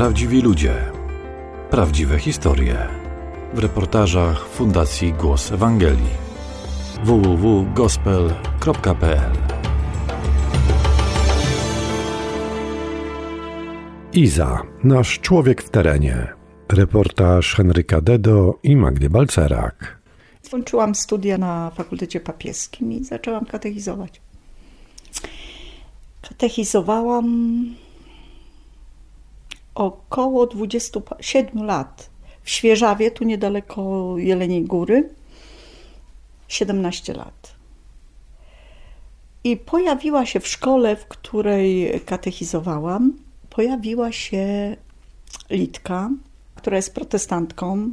Prawdziwi ludzie. Prawdziwe historie. W reportażach Fundacji Głos Ewangelii. www.gospel.pl Iza, nasz człowiek w terenie. Reportaż Henryka Dedo i Magdy Balcerak. Skończyłam studia na Fakultecie Papieskim i zaczęłam katechizować. Katechizowałam około 27 lat w Świeżawie, tu niedaleko Jeleniej Góry. 17 lat. I pojawiła się w szkole, w której katechizowałam, pojawiła się Litka, która jest protestantką.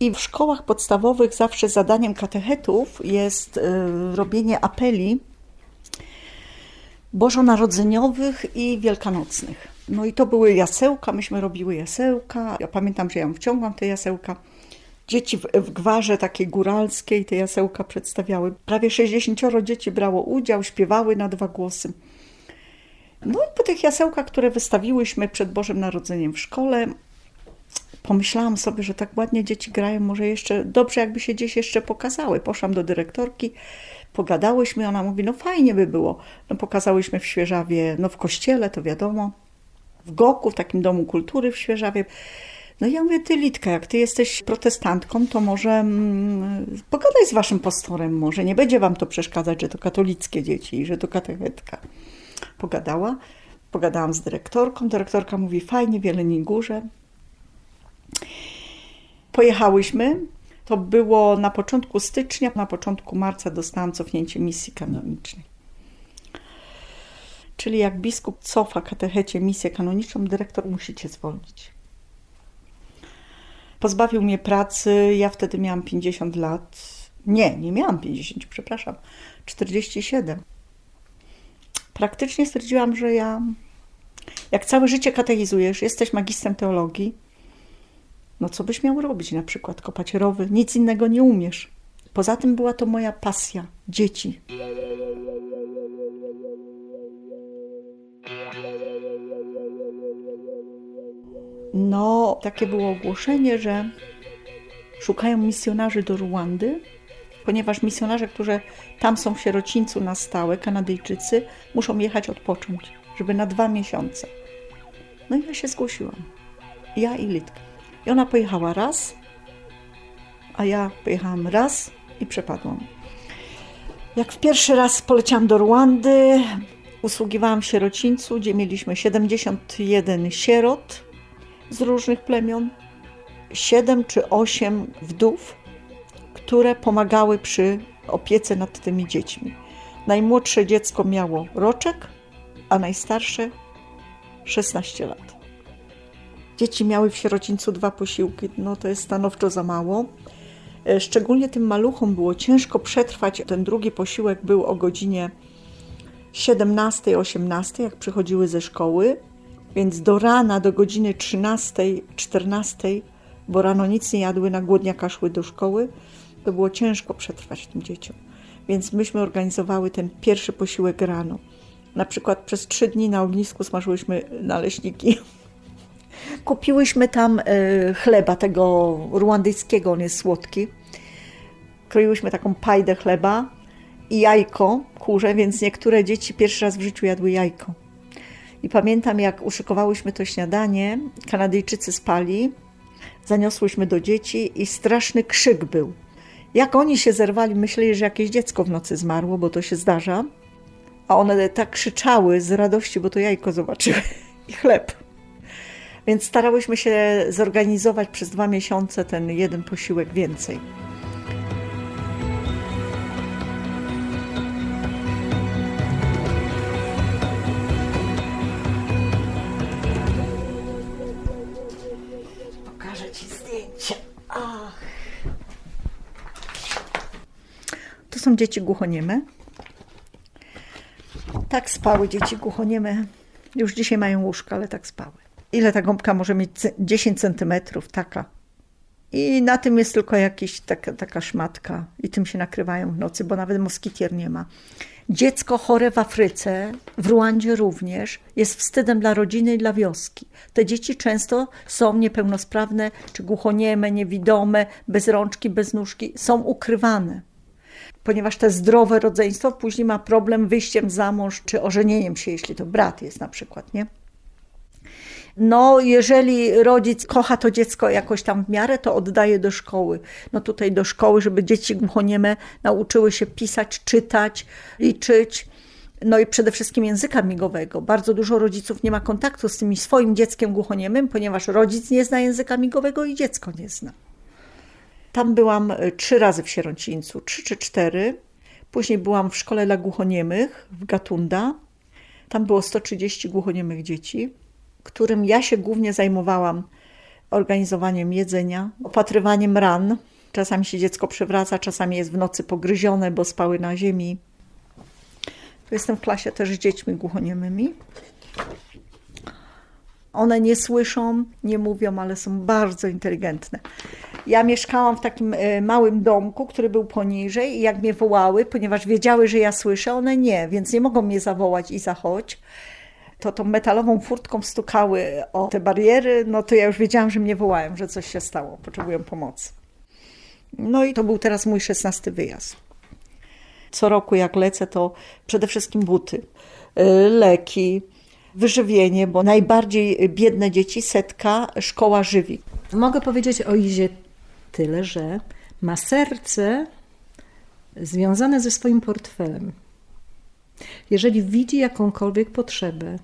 I w szkołach podstawowych zawsze zadaniem katechetów jest y, robienie apeli bożonarodzeniowych i wielkanocnych. No i to były jasełka, myśmy robiły jasełka. Ja pamiętam, że ja wciągłam te jasełka. Dzieci w, w gwarze takiej góralskiej te jasełka przedstawiały. Prawie 60 dzieci brało udział, śpiewały na dwa głosy. No i po tych jasełkach, które wystawiłyśmy przed Bożym Narodzeniem w szkole, pomyślałam sobie, że tak ładnie dzieci grają, może jeszcze dobrze, jakby się gdzieś jeszcze pokazały. Poszłam do dyrektorki, pogadałyśmy, ona mówi, no fajnie by było. No pokazałyśmy w Świeżawie, no w kościele, to wiadomo, w Goku, w takim domu kultury w Świeżawie. No ja mówię, ty Litka, jak ty jesteś protestantką, to może mm, pogadaj z waszym pastorem, może nie będzie wam to przeszkadzać, że to katolickie dzieci i że to katechetka. Pogadała, pogadałam z dyrektorką, dyrektorka mówi, fajnie, w Jeleniej Górze. Pojechałyśmy, to było na początku stycznia, na początku marca dostałam cofnięcie misji kanonicznej. Czyli jak biskup cofa katechecie misję kanoniczną, dyrektor musi cię zwolnić. Pozbawił mnie pracy, ja wtedy miałam 50 lat. Nie, nie miałam 50, przepraszam, 47. Praktycznie stwierdziłam, że ja, jak całe życie katechizujesz, jesteś magistrem teologii, no co byś miał robić na przykład? Kopać rowy, nic innego nie umiesz. Poza tym była to moja pasja, dzieci. No, takie było ogłoszenie, że szukają misjonarzy do Ruandy, ponieważ misjonarze, którzy tam są w sierocińcu na stałe, Kanadyjczycy, muszą jechać odpocząć, żeby na dwa miesiące. No i ja się zgłosiłam. Ja i Litka. I ona pojechała raz, a ja pojechałam raz i przepadłam. Jak w pierwszy raz poleciałam do Ruandy, usługiwałam w sierocińcu, gdzie mieliśmy 71 sierot z różnych plemion, 7 czy 8 wdów, które pomagały przy opiece nad tymi dziećmi. Najmłodsze dziecko miało roczek, a najstarsze 16 lat. Dzieci miały w sierocińcu dwa posiłki, no to jest stanowczo za mało. Szczególnie tym maluchom było ciężko przetrwać. Ten drugi posiłek był o godzinie 17-18, jak przychodziły ze szkoły, więc do rana, do godziny 13-14, bo rano nic nie jadły, na głodniaka szły do szkoły, to było ciężko przetrwać tym dzieciom. Więc myśmy organizowały ten pierwszy posiłek rano. Na przykład przez trzy dni na ognisku smażyłyśmy naleśniki. Kupiłyśmy tam e, chleba tego ruandyjskiego, on jest słodki. Kroiłyśmy taką pajdę chleba i jajko kurze, więc niektóre dzieci pierwszy raz w życiu jadły jajko. I pamiętam, jak uszykowałyśmy to śniadanie, Kanadyjczycy spali, zaniosłyśmy do dzieci i straszny krzyk był. Jak oni się zerwali, myśleli, że jakieś dziecko w nocy zmarło, bo to się zdarza. A one tak krzyczały z radości, bo to jajko zobaczyły i chleb. Więc starałyśmy się zorganizować przez dwa miesiące ten jeden posiłek więcej. Są dzieci głuchonieme. Tak spały dzieci głuchonieme. Już dzisiaj mają łóżka, ale tak spały. Ile ta gąbka może mieć? 10 centymetrów, taka. I na tym jest tylko jakaś taka, taka szmatka i tym się nakrywają w nocy, bo nawet moskitier nie ma. Dziecko chore w Afryce, w Ruandzie również, jest wstydem dla rodziny i dla wioski. Te dzieci często są niepełnosprawne, czy głuchonieme, niewidome, bez rączki, bez nóżki, są ukrywane. Ponieważ te zdrowe rodzeństwo później ma problem wyjściem za mąż, czy ożenieniem się, jeśli to brat jest na przykład, nie? No, jeżeli rodzic kocha to dziecko jakoś tam w miarę, to oddaje do szkoły. No tutaj do szkoły, żeby dzieci głuchonieme nauczyły się pisać, czytać, liczyć. No i przede wszystkim języka migowego. Bardzo dużo rodziców nie ma kontaktu z tym swoim dzieckiem głuchoniemym, ponieważ rodzic nie zna języka migowego i dziecko nie zna. Tam byłam e, trzy razy w Sierocińcu, trzy czy cztery. Później byłam w szkole dla głuchoniemych w Gatunda. Tam było 130 głuchoniemych dzieci którym ja się głównie zajmowałam organizowaniem jedzenia, opatrywaniem ran. Czasami się dziecko przewraca, czasami jest w nocy pogryzione, bo spały na ziemi. Jestem w klasie też z dziećmi głuchoniemymi. One nie słyszą, nie mówią, ale są bardzo inteligentne. Ja mieszkałam w takim e, małym domku, który był poniżej i jak mnie wołały, ponieważ wiedziały, że ja słyszę, one nie, więc nie mogą mnie zawołać i zachodź to tą metalową furtką stukały o te bariery, no to ja już wiedziałam, że mnie wołają, że coś się stało, potrzebują pomocy. No i to był teraz mój szesnasty wyjazd. Co roku jak lecę, to przede wszystkim buty, y, leki, wyżywienie, bo najbardziej biedne dzieci setka szkoła żywi. Mogę powiedzieć o Izie tyle, że ma serce związane ze swoim portfelem. Jeżeli widzi jakąkolwiek potrzebę,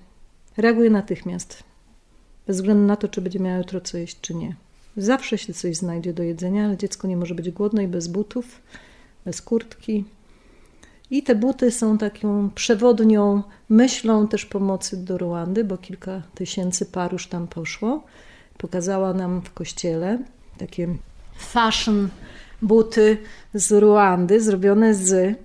reaguje natychmiast. Bez względu na to, czy będzie miała jutro co jeść, czy nie. Zawsze się coś znajdzie do jedzenia, ale dziecko nie może być głodne i bez butów, bez kurtki. I te buty są taką przewodnią myślą też pomocy do Ruandy, bo kilka tysięcy par już tam poszło. Pokazała nam w kościele takie fashion buty z Ruandy, zrobione z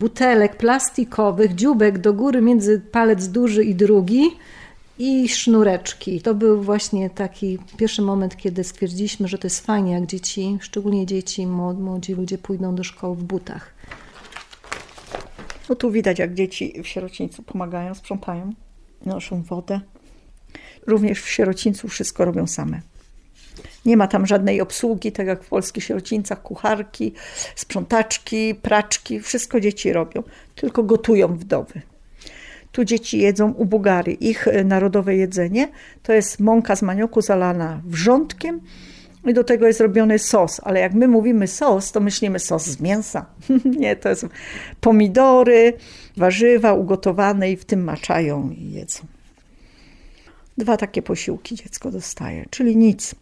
butelek plastikowych, dziubek do góry między palec duży i drugi i sznureczki. To był właśnie taki pierwszy moment, kiedy stwierdziliśmy, że to jest fajnie, jak dzieci, szczególnie dzieci, młodzi ludzie pójdą do szkoły w butach. No tu widać, jak dzieci w sierocińcu pomagają, sprzątają, noszą wodę. Również w sierocińcu wszystko robią same. Nie ma tam żadnej obsługi, tak jak w polskich sierocińcach, kucharki, sprzątaczki, praczki, wszystko dzieci robią, tylko gotują wdowy. Tu dzieci jedzą u Bułgary. Ich e, narodowe jedzenie to jest mąka z manioku zalana wrzątkiem i do tego jest robiony sos. Ale jak my mówimy sos, to myślimy sos z mięsa. Nie, to jest pomidory, warzywa ugotowane i w tym maczają i jedzą. Dwa takie posiłki dziecko dostaje, czyli nic.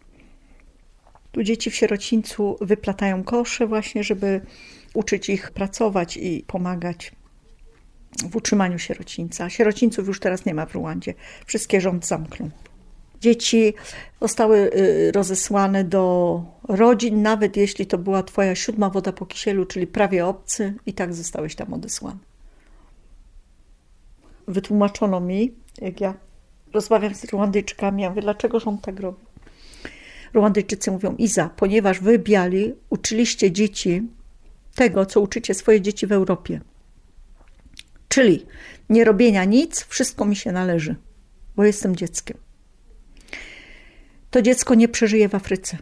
Tu dzieci w sierocińcu wyplatają kosze właśnie, żeby uczyć ich pracować i pomagać w utrzymaniu sierocińca. Sierocińców już teraz nie ma w Ruandzie. Wszystkie rząd zamknął. Dzieci zostały y, rozesłane do rodzin, nawet jeśli to była twoja siódma woda po kisielu, czyli prawie obcy, i tak zostałeś tam odesłany. Wytłumaczono mi, jak ja rozmawiam z Ruandyjczykami, ja mówię, dlaczego on tak robi? Ruandyjczycy mówią, Iza, ponieważ wy biali uczyliście dzieci tego, co uczycie swoje dzieci w Europie. Czyli nie robienia nic, wszystko mi się należy, bo jestem dzieckiem. To dziecko nie przeżyje w Afryce.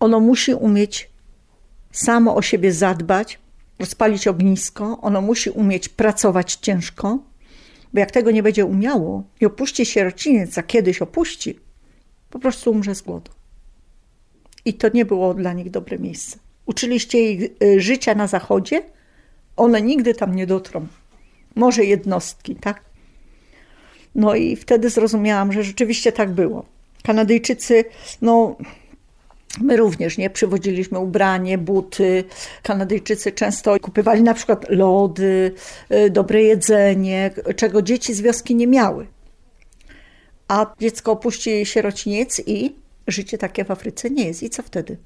Ono musi umieć samo o siebie zadbać, rozpalić ognisko, ono musi umieć pracować ciężko, bo jak tego nie będzie umiało i opuści sierociniec, a kiedyś opuści, po prostu umrze z głodu. I to nie było dla nich dobre miejsce. Uczyliście ich y, życia na zachodzie, one nigdy tam nie dotrą. Może jednostki, tak? No i wtedy zrozumiałam, że rzeczywiście tak było. Kanadyjczycy, no my również nie przywodziliśmy ubranie, buty. Kanadyjczycy często kupywali na przykład lody, y, dobre jedzenie, czego dzieci z wioski nie miały. A dziecko opuści sierociniec i życie takie w Afryce nie jest. I co wtedy?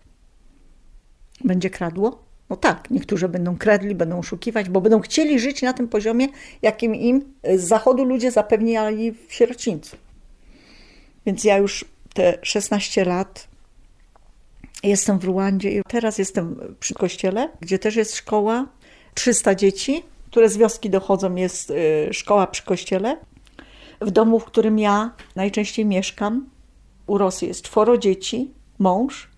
Będzie kradło? No tak, niektórzy będą kradli, będą oszukiwać, bo będą chcieli żyć na tym poziomie, jakim im z zachodu ludzie zapewniali w sierocińcu. Więc ja już te 16 lat jestem w Ruandzie i teraz jestem przy kościele, gdzie też jest szkoła, 300 dzieci, które z wioski dochodzą, jest y, szkoła przy kościele. W domu, w którym ja najczęściej mieszkam, u Rosy jest czworo dzieci, mąż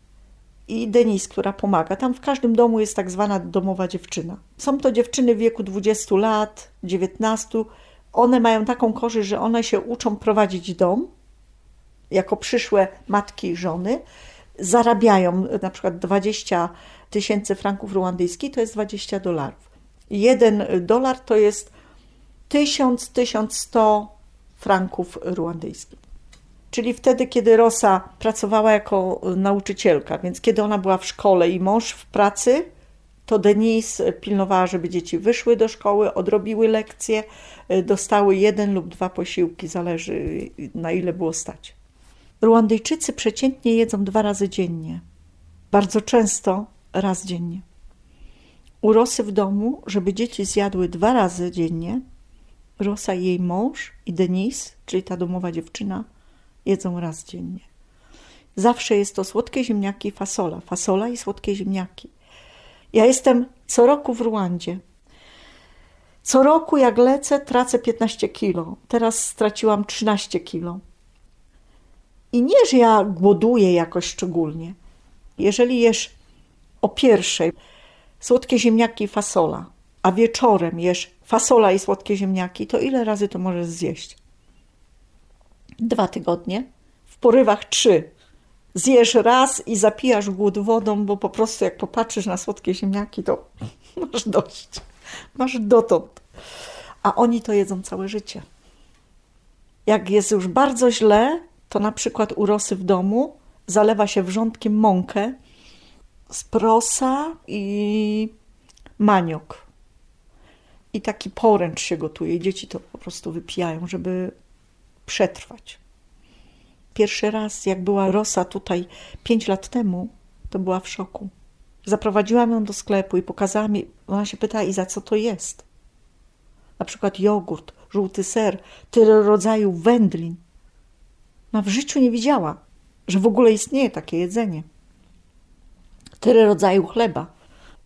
i Denis, która pomaga. Tam w każdym domu jest tak zwana domowa dziewczyna. Są to dziewczyny w wieku 20 lat, 19. One mają taką korzyść, że one się uczą prowadzić dom jako przyszłe matki i żony. Zarabiają na przykład 20 tysięcy franków ruandyjskich, to jest 20 dolarów. Jeden dolar to jest 1000-1100 franków ruandyjskich. Czyli wtedy, kiedy Rosa pracowała jako nauczycielka, więc kiedy ona była w szkole i mąż w pracy, to Denise pilnowała, żeby dzieci wyszły do szkoły, odrobiły lekcje, dostały jeden lub dwa posiłki, zależy na ile było stać. Ruandyjczycy przeciętnie jedzą dwa razy dziennie. Bardzo często raz dziennie. U Rosy w domu, żeby dzieci zjadły dwa razy dziennie, Rosa i jej mąż i Denise, czyli ta domowa dziewczyna, jedzą raz dziennie. Zawsze jest to słodkie ziemniaki i fasola. Fasola i słodkie ziemniaki. Ja jestem co roku w Ruandzie. Co roku jak lecę, tracę 15 kilo. Teraz straciłam 13 kilo. I nie, że ja głoduję jakoś szczególnie. Jeżeli jesz o pierwszej słodkie ziemniaki i fasola, a wieczorem jesz fasola i słodkie ziemniaki, to ile razy to możesz zjeść? Dwa tygodnie, w porywach trzy. Zjesz raz i zapijasz głód wodą, bo po prostu jak popatrzysz na słodkie ziemniaki, to masz dość. Masz dotąd. A oni to jedzą całe życie. Jak jest już bardzo źle, to na przykład u Rosy w domu zalewa się wrzątkiem mąkę z prosa i maniok. I taki poręcz się gotuje. Dzieci to po prostu wypijają, żeby przetrwać. Pierwszy raz, jak była Rosa tutaj pięć lat temu, to była w szoku. Zaprowadziłam ją do sklepu i pokazałam jej, ona się pyta, i za co to jest? Na przykład jogurt, żółty ser, tyle rodzajów wędlin. No w życiu nie widziała, że w ogóle istnieje takie jedzenie. Tyle rodzajów chleba.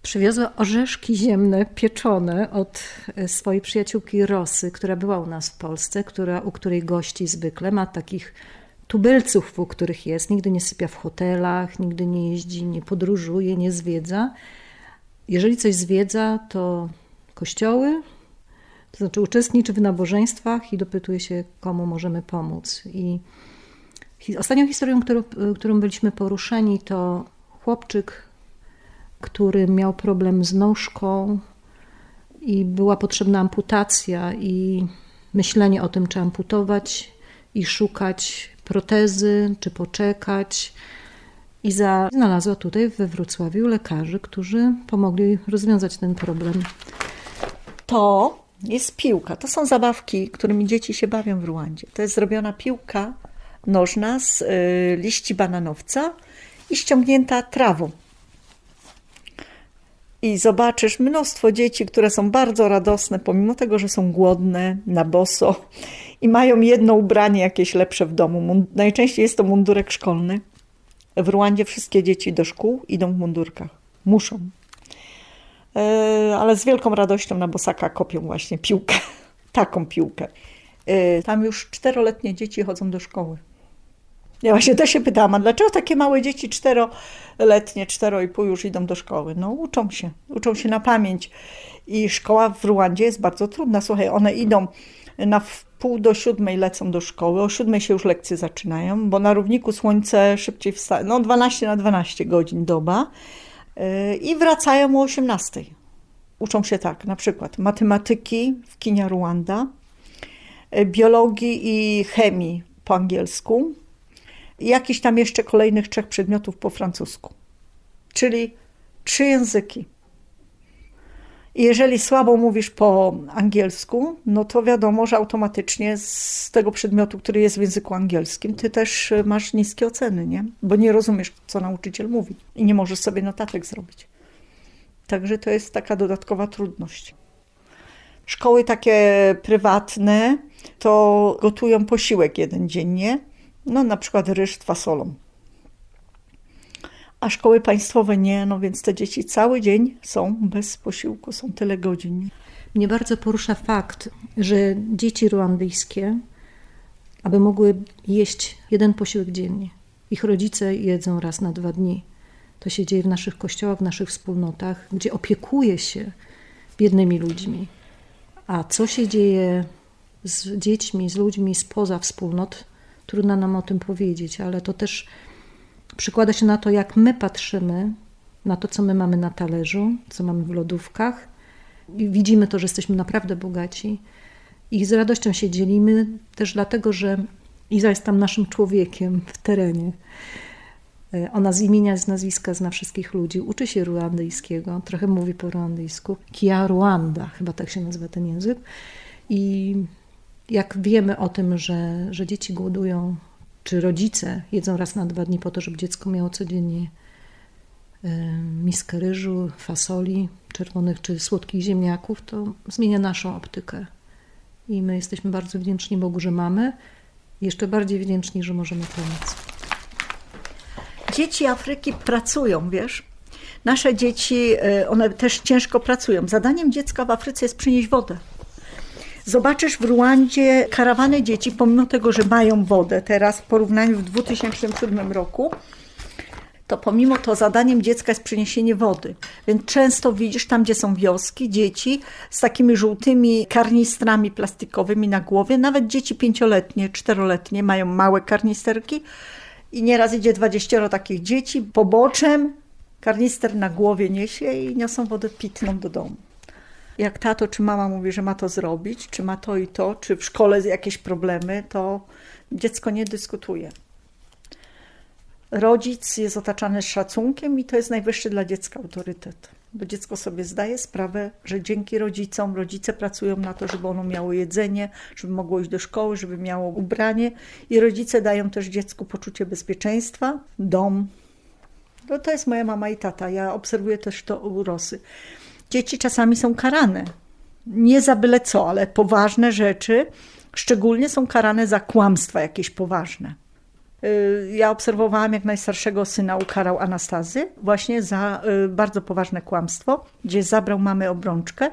Przywiozła orzeszki ziemne, pieczone od e, swojej przyjaciółki Rosy, która była u nas w Polsce, która, u której gości zwykle ma takich tubylców, u których jest. Nigdy nie sypia w hotelach, nigdy nie jeździ, nie podróżuje, nie zwiedza. Jeżeli coś zwiedza, to kościoły, to znaczy uczestniczy w nabożeństwach i dopytuje się, komu możemy pomóc. I ostatnią historią, którą, którą byliśmy poruszeni, to chłopczyk, który miał problem z nóżką i była potrzebna amputacja i myślenie o tym, czy amputować i szukać protezy, czy poczekać. Iza znalazła tutaj we Wrocławiu lekarzy, którzy pomogli rozwiązać ten problem. To jest piłka. To są zabawki, którymi dzieci się bawią w Ruandzie. To jest zrobiona piłka nożna z y, liści bananowca i ściągnięta trawą. I zobaczysz mnóstwo dzieci, które są bardzo radosne, pomimo tego, że są głodne, na boso i mają jedno ubranie jakieś lepsze w domu. Najczęściej jest to mundurek szkolny. W Ruandzie wszystkie dzieci do szkół idą w mundurkach. Muszą. E, ale z wielką radością na bosaka kopią właśnie piłkę. Taką piłkę. E, Tam już czteroletnie dzieci chodzą do szkoły. Ja właśnie też się pytałam, a dlaczego takie małe dzieci, czteroletnie, cztero i pół już idą do szkoły? No uczą się, uczą się na pamięć. I szkoła w Ruandzie jest bardzo trudna. Słuchaj, one idą na wpół do siódmej lecą do szkoły, o siódmej się już lekcje zaczynają, bo na równiku słońce szybciej wstaje, no 12 na 12 godzin doba yy, i wracają o 18. Uczą się tak, na przykład matematyki w kinie Ruanda, yy, biologii i chemii po angielsku, i jakichś tam jeszcze kolejnych trzech przedmiotów po francusku. Czyli trzy języki. I jeżeli słabo mówisz po angielsku, no to wiadomo, że automatycznie z tego przedmiotu, który jest w języku angielskim, ty też y, masz niskie oceny, nie? Bo nie rozumiesz, co nauczyciel mówi i nie możesz sobie notatek zrobić. Także to jest taka dodatkowa trudność. Szkoły takie prywatne to gotują posiłek jeden dziennie, no na przykład ryż z fasolą. A szkoły państwowe nie, no więc te dzieci cały dzień są bez posiłku, są tyle godzin. Mnie bardzo porusza fakt, że dzieci ruandyjskie, aby mogły jeść jeden posiłek dziennie, ich rodzice jedzą raz na dwa dni. To się dzieje w naszych kościołach, w naszych wspólnotach, gdzie opiekuje się biednymi ludźmi. A co się dzieje z dziećmi, z ludźmi spoza wspólnot, trudno nam o tym powiedzieć, ale to też przykłada się na to, jak my patrzymy na to, co my mamy na talerzu, co mamy w lodówkach. I widzimy to, że jesteśmy naprawdę bogaci i z radością się dzielimy, też dlatego, że Iza jest tam naszym człowiekiem w terenie. E, Ona z imienia, z nazwiska zna wszystkich ludzi, uczy się ruandyjskiego, trochę mówi po ruandyjsku. Kia Ruanda, chyba tak się nazywa ten język. I jak wiemy o tym, że, że dzieci głodują, czy rodzice jedzą raz na dwa dni po to, żeby dziecko miało codziennie e, miskę ryżu, fasoli czerwonych czy słodkich ziemniaków, to zmienia naszą optykę. I my jesteśmy bardzo wdzięczni Bogu, że mamy, jeszcze bardziej wdzięczni, że możemy pomóc. Dzieci Afryki pracują, wiesz? Nasze dzieci, e, one też ciężko pracują. Zadaniem dziecka w Afryce jest przynieść wodę. Zobaczysz w Ruandzie karawany dzieci, pomimo tego, że mają wodę teraz w porównaniu w 2007 roku, to pomimo to zadaniem dziecka jest przyniesienie wody. Więc często widzisz tam, gdzie są wioski, dzieci z takimi żółtymi karnistrami plastikowymi na głowie. Nawet dzieci pięcioletnie, czteroletnie mają małe karnisterki i nieraz idzie 20 takich dzieci poboczem, karnister na głowie niesie i niosą wodę pitną do domu. Jak tato czy mama mówi, że ma to zrobić, czy ma to i to, czy w szkole jakieś problemy, to dziecko nie dyskutuje. Rodzic jest otaczany szacunkiem i to jest najwyższy dla dziecka autorytet. Bo dziecko sobie zdaje sprawę, że dzięki rodzicom, rodzice pracują na to, żeby ono miało jedzenie, żeby mogło iść do szkoły, żeby miało ubranie i rodzice dają też dziecku poczucie bezpieczeństwa, dom. No to jest moja mama i tata. Ja obserwuję też to u Rosy. Dzieci czasami są karane. Nie za byle co, ale poważne rzeczy, szczególnie są karane za kłamstwa jakieś poważne. Y, Ja obserwowałam, jak najstarszego syna ukarał Anastazy właśnie za y, bardzo poważne kłamstwo, gdzie zabrał mamy obrączkę,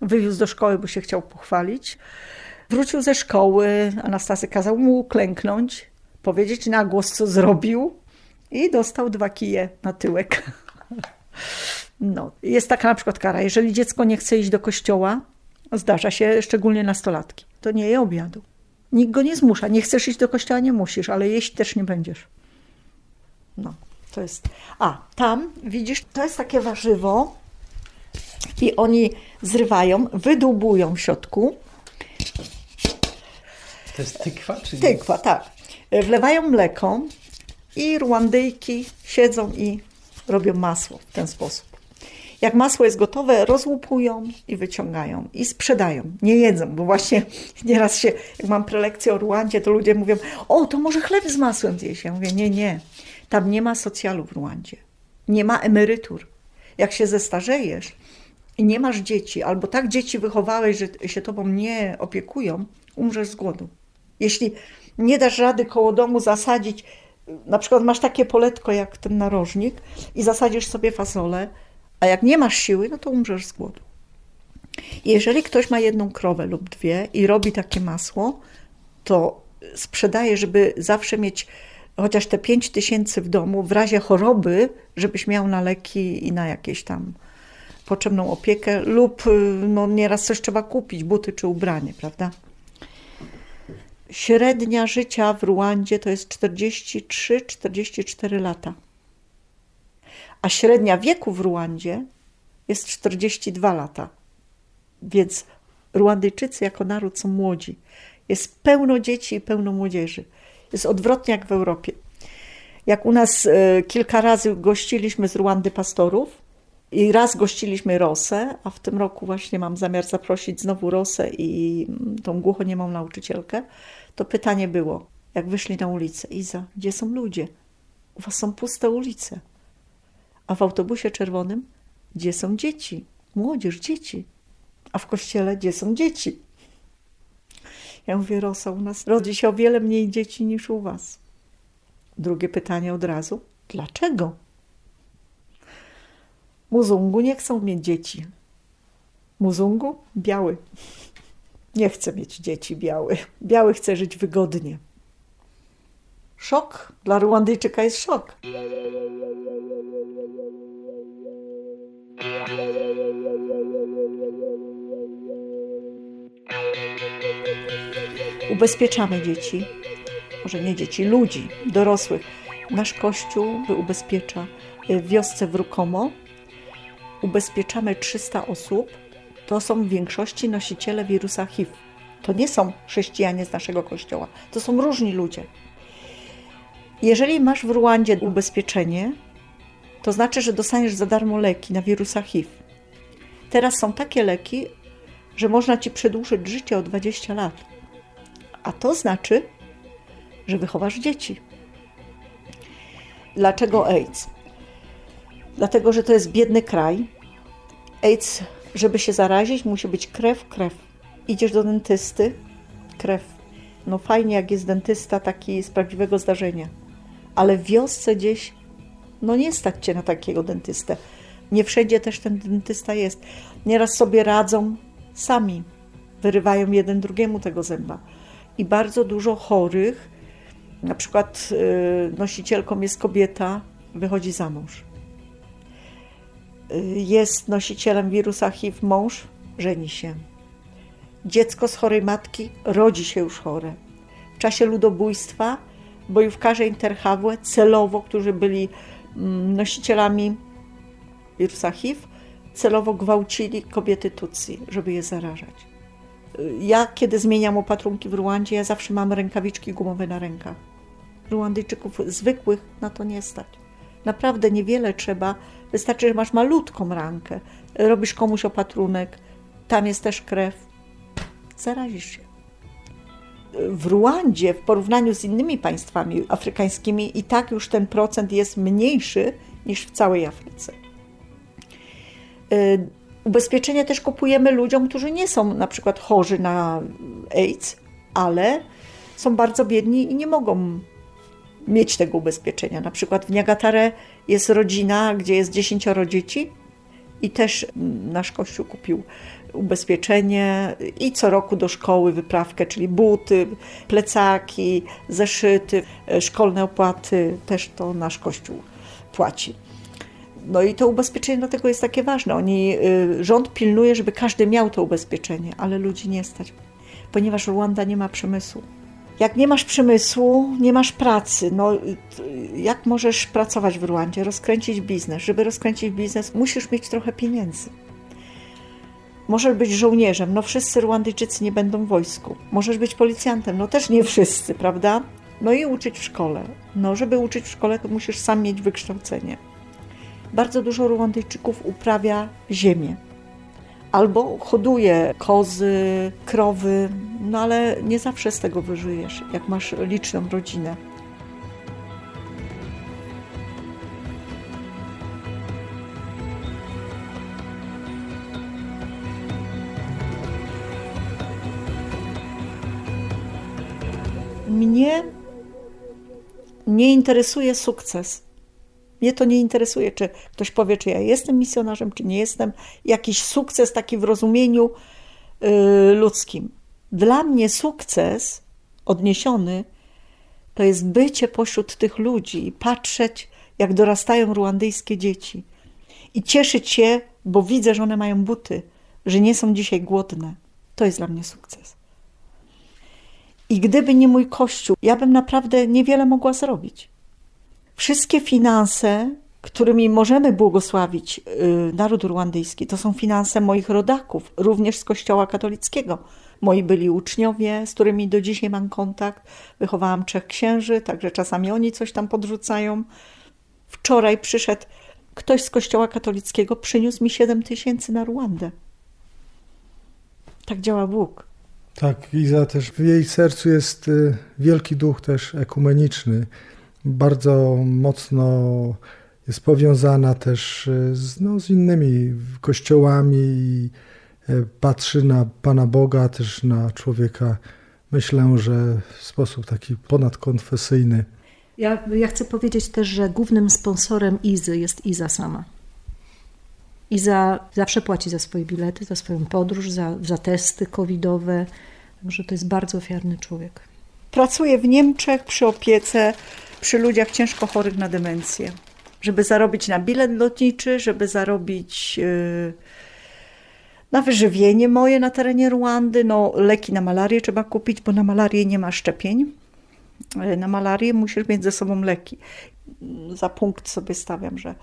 wywiózł do szkoły, bo się chciał pochwalić. Wrócił ze szkoły, Anastazy kazał mu klęknąć, powiedzieć na głos, co zrobił i dostał dwa kije na tyłek. No, jest taka na przykład kara, jeżeli dziecko nie chce iść do kościoła, zdarza się szczególnie nastolatki, to nie je obiadu. Nikt go nie zmusza. Nie chcesz iść do kościoła, nie musisz, ale jeść też nie będziesz. No, to jest. A, tam widzisz, to jest takie warzywo i oni zrywają, wydłubują w środku. To jest tykwa, czy nie? Tykwa, tak. Wlewają mleko i Ruandyjki siedzą i robią masło w ten sposób. Jak masło jest gotowe, rozłupują i wyciągają i sprzedają. Nie jedzą, bo właśnie nieraz się, jak mam prelekcję o Ruandzie, to ludzie mówią, o, to może chleb z masłem zjeść. Ja mówię, nie, nie. Tam nie ma socjalu w Ruandzie. Nie ma emerytur. Jak się zestarzejesz i nie masz dzieci, albo tak dzieci wychowałeś, że się tobą nie opiekują, umrzesz z głodu. Jeśli nie dasz rady koło domu zasadzić, na przykład masz takie poletko jak ten narożnik i zasadzisz sobie fasolę, a jak nie masz siły, no to umrzesz z głodu. Jeżeli ktoś ma jedną krowę lub dwie i robi takie masło, to sprzedaje, żeby zawsze mieć chociaż te 5 tysięcy w domu, w razie choroby, żebyś miał na leki i na jakieś tam potrzebną opiekę, lub y, no, nieraz coś trzeba kupić, buty czy ubranie, prawda? Średnia życia w Ruandzie to jest 43-44 lata. A średnia wieku w Ruandzie jest 42 lata. Więc Ruandyjczycy jako naród są młodzi. Jest pełno dzieci i pełno młodzieży. Jest odwrotnie jak w Europie. Jak u nas e, kilka razy gościliśmy z Ruandy pastorów i raz gościliśmy Rosę, a w tym roku właśnie mam zamiar zaprosić znowu Rosę i mm, tą głuchoniemą nauczycielkę, to pytanie było, jak wyszli na ulicę, Iza, gdzie są ludzie? U was są puste ulice. A w autobusie czerwonym, gdzie są dzieci? Młodzież, dzieci. A w kościele, gdzie są dzieci? Ja mówię, Rosa, u nas rodzi się o wiele mniej dzieci niż u was. Drugie pytanie od razu. Dlaczego? Muzungu nie chcą mieć dzieci. Muzungu? Biały. Nie chce mieć dzieci biały. Biały chce żyć wygodnie. Szok. Dla Ruandyjczyka jest szok. Ubezpieczamy dzieci, może nie dzieci, ludzi, dorosłych. Nasz kościół ubezpiecza w wiosce w Rukomo. Ubezpieczamy 300 osób. To są w większości nosiciele wirusa HIV. To nie są chrześcijanie z naszego kościoła, to są różni ludzie. Jeżeli masz w Ruandzie ubezpieczenie, to znaczy, że dostaniesz za darmo leki na wirusa HIV. Teraz są takie leki, że można ci przedłużyć życie o 20 lat. A to znaczy, że wychowasz dzieci. Dlaczego AIDS? Dlatego, że to jest biedny kraj. AIDS, żeby się zarazić, musi być krew, krew. Idziesz do dentysty, krew. No fajnie, jak jest dentysta taki z prawdziwego zdarzenia. Ale w wiosce gdzieś, no nie stać cię na takiego dentystę. Nie wszędzie też ten dentysta jest. Nieraz sobie radzą sami. Wyrywają jeden drugiemu tego zęba. I bardzo dużo chorych, na przykład y, nosicielką jest kobieta, wychodzi za mąż. Y, Jest nosicielem wirusa HIV mąż, żeni się. Dziecko z chorej matki rodzi się już chore. W czasie ludobójstwa bojówkarze Interhawłe celowo, którzy byli nosicielami wirusa HIV, celowo gwałcili kobiety Tutsi, żeby je zarażać. Ja, kiedy zmieniam opatrunki w Ruandzie, ja zawsze mam rękawiczki gumowe na rękach. Ruandyjczyków zwykłych na to nie stać. Naprawdę niewiele trzeba. Wystarczy, że masz malutką rankę, robisz komuś opatrunek, tam jest też krew, zarazisz się. W Ruandzie, w porównaniu z innymi państwami afrykańskimi, i tak już ten procent jest mniejszy niż w całej Afryce. Y, Ubezpieczenie też kupujemy ludziom, którzy nie są na przykład chorzy na AIDS, ale są bardzo biedni i nie mogą mieć tego ubezpieczenia. Na przykład w Niagatare jest rodzina, gdzie jest dziesięcioro dzieci i też mm, nasz kościół kupił ubezpieczenie i co roku do szkoły wyprawkę, czyli buty, plecaki, zeszyty, e, szkolne opłaty, też to nasz kościół płaci. No i to ubezpieczenie dlatego jest takie ważne. Oni, y, rząd pilnuje, żeby każdy miał to ubezpieczenie, ale ludzi nie stać, ponieważ Rwanda nie ma przemysłu. Jak nie masz przemysłu, nie masz pracy. No, y, jak możesz pracować w Rwandzie, rozkręcić biznes? Żeby rozkręcić biznes, musisz mieć trochę pieniędzy. Możesz być żołnierzem, no wszyscy Rwandyjczycy nie będą w wojsku. Możesz być policjantem, no też nie wszyscy, prawda? No i uczyć w szkole. No, żeby uczyć w szkole, to musisz sam mieć wykształcenie bardzo dużo Ruandyjczyków uprawia ziemię. Albo hoduje kozy, krowy, no ale nie zawsze z tego wyżyjesz, jak masz liczną rodzinę. Mnie nie interesuje sukces. Mnie to nie interesuje, czy ktoś powie, czy ja jestem misjonarzem, czy nie jestem. Jakiś sukces taki w rozumieniu y, ludzkim. Dla mnie sukces odniesiony to jest bycie pośród tych ludzi i patrzeć, jak dorastają ruandyjskie dzieci. I cieszyć się, bo widzę, że one mają buty, że nie są dzisiaj głodne. To jest dla mnie sukces. I gdyby nie mój kościół, ja bym naprawdę niewiele mogła zrobić. Wszystkie finanse, którymi możemy błogosławić y, naród ruandyjski, to są finanse moich rodaków, również z Kościoła katolickiego. Moi byli uczniowie, z którymi do dzisiaj mam kontakt. Wychowałam trzech księży, także czasami oni coś tam podrzucają. Wczoraj przyszedł ktoś z Kościoła katolickiego, przyniósł mi 7 tysięcy na Ruandę. Tak działa Bóg. Tak, Iza też w jej sercu jest y, wielki duch też ekumeniczny. Bardzo mocno jest powiązana też y, z, no, z innymi kościołami i y, patrzy na Pana Boga, też na człowieka. Myślę, że w sposób taki ponadkonfesyjny. Ja, ja chcę powiedzieć też, że głównym sponsorem Izy jest Iza sama. I za, zawsze płaci za swoje bilety, za swoją podróż, za, za testy covidowe. Także to jest bardzo ofiarny człowiek. Pracuję w Niemczech przy opiece przy ludziach ciężko chorych na demencję. Żeby zarobić na bilet lotniczy, żeby zarobić yy, na wyżywienie moje na terenie Ruandy. No, leki na malarię trzeba kupić, bo na malarię nie ma szczepień. Yy, Na malarię musisz mieć ze sobą leki. Za punkt sobie stawiam, że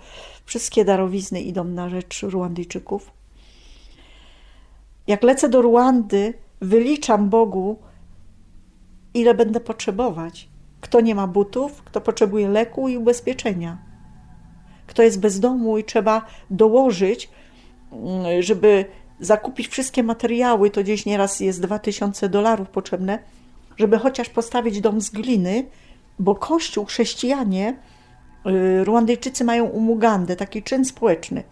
wszystkie darowizny idą na rzecz Ruandyjczyków. Jak lecę do Ruandy, wyliczam Bogu, ile będę potrzebować. Kto nie ma butów, kto potrzebuje leku i ubezpieczenia. Kto jest bez domu i trzeba dołożyć, mm, żeby zakupić wszystkie materiały, to gdzieś nieraz jest 2000 dolarów potrzebne, żeby chociaż postawić dom z gliny, bo Kościół, chrześcijanie, Ruandyjczycy mają umugandę, taki czyn społeczny.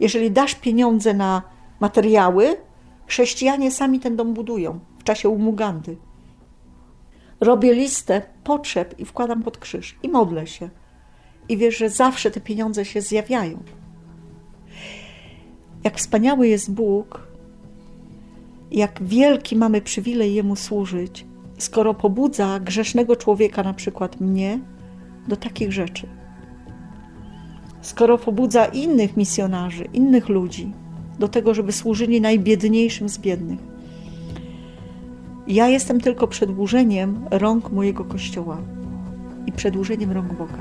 Jeżeli dasz pieniądze na materiały, chrześcijanie sami ten dom budują w czasie umugandy robię listę potrzeb i wkładam pod krzyż i modlę się. I wiesz, że zawsze te pieniądze się zjawiają. Jak wspaniały jest Bóg, jak wielki mamy przywilej Jemu służyć, skoro pobudza grzesznego człowieka, na przykład mnie, do takich rzeczy. Skoro pobudza innych misjonarzy, innych ludzi do tego, żeby służyli najbiedniejszym z biednych. Ja jestem tylko przedłużeniem rąk mojego kościoła i przedłużeniem rąk Boga.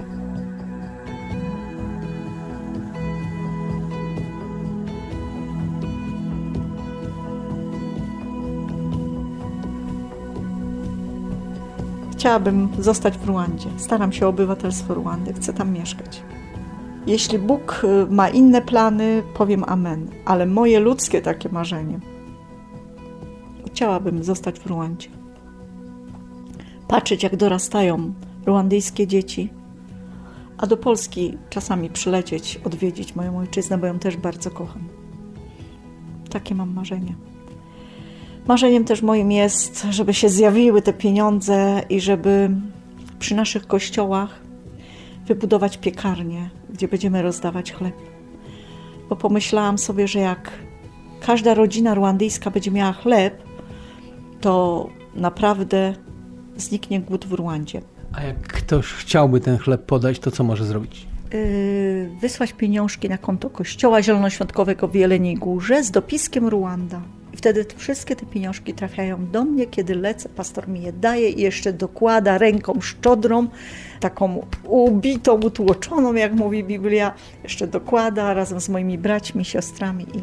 Chciałabym zostać w Ruandzie. Staram się o obywatelstwo Ruandy, chcę tam mieszkać. Jeśli Bóg y, ma inne plany, powiem amen, ale moje ludzkie takie marzenie chciałabym zostać w Ruandzie. Patrzeć, jak dorastają ruandyjskie dzieci, a do Polski czasami przylecieć, odwiedzić moją ojczyznę, bo ją też bardzo kocham. Takie mam marzenie. Marzeniem też moim jest, żeby się zjawiły te pieniądze i żeby przy naszych kościołach wybudować piekarnię, gdzie będziemy rozdawać chleb. Bo pomyślałam sobie, że jak każda rodzina ruandyjska będzie miała chleb, to naprawdę zniknie głód w Ruandzie. A jak ktoś chciałby ten chleb podać, to co może zrobić? Yy, wysłać pieniążki na konto Kościoła Zielonoświątkowego w Jeleniej Górze z dopiskiem Ruanda. Wtedy te, wszystkie te pieniążki trafiają do mnie, kiedy lecę, pastor mi je daje i jeszcze dokłada ręką szczodrą, taką ubitą, utłoczoną, jak mówi Biblia, jeszcze dokłada razem z moimi braćmi, siostrami i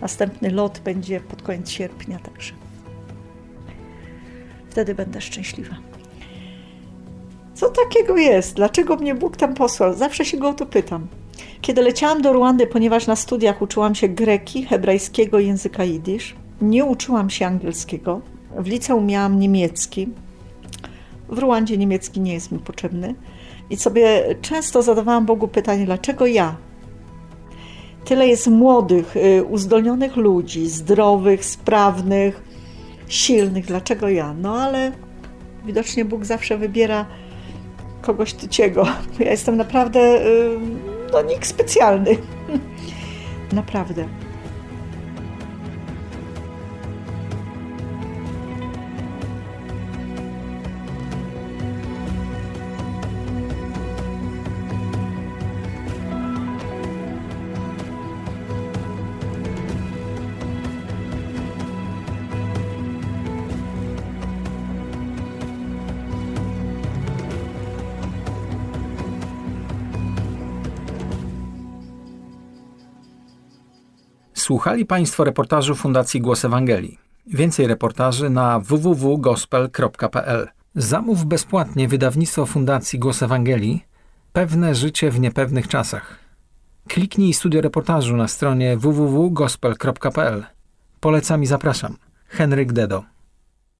następny lot będzie pod koniec sierpnia także. Wtedy będę szczęśliwa. Co takiego jest? Dlaczego mnie Bóg tam posłał? Zawsze się go o to pytam. Kiedy leciałam do Ruandy, ponieważ na studiach uczyłam się greki, hebrajskiego języka jidysz, nie uczyłam się angielskiego. W liceum miałam niemiecki. W Ruandzie niemiecki nie jest mi potrzebny. I sobie często zadawałam Bogu pytanie, dlaczego ja? Tyle jest młodych, y, uzdolnionych ludzi, zdrowych, sprawnych, silnych, dlaczego ja? No ale widocznie Bóg zawsze wybiera kogoś tyciego. Ja jestem naprawdę, y, no nikt specjalny. Naprawdę. Słuchali Państwo reportażu Fundacji Głos Ewangelii. Więcej reportaży na www.gospel.pl. Zamów bezpłatnie wydawnictwo Fundacji Głos Ewangelii Pewne życie w niepewnych czasach. Kliknij studio reportażu na stronie www.gospel.pl. Polecam i zapraszam. Henryk Dedo.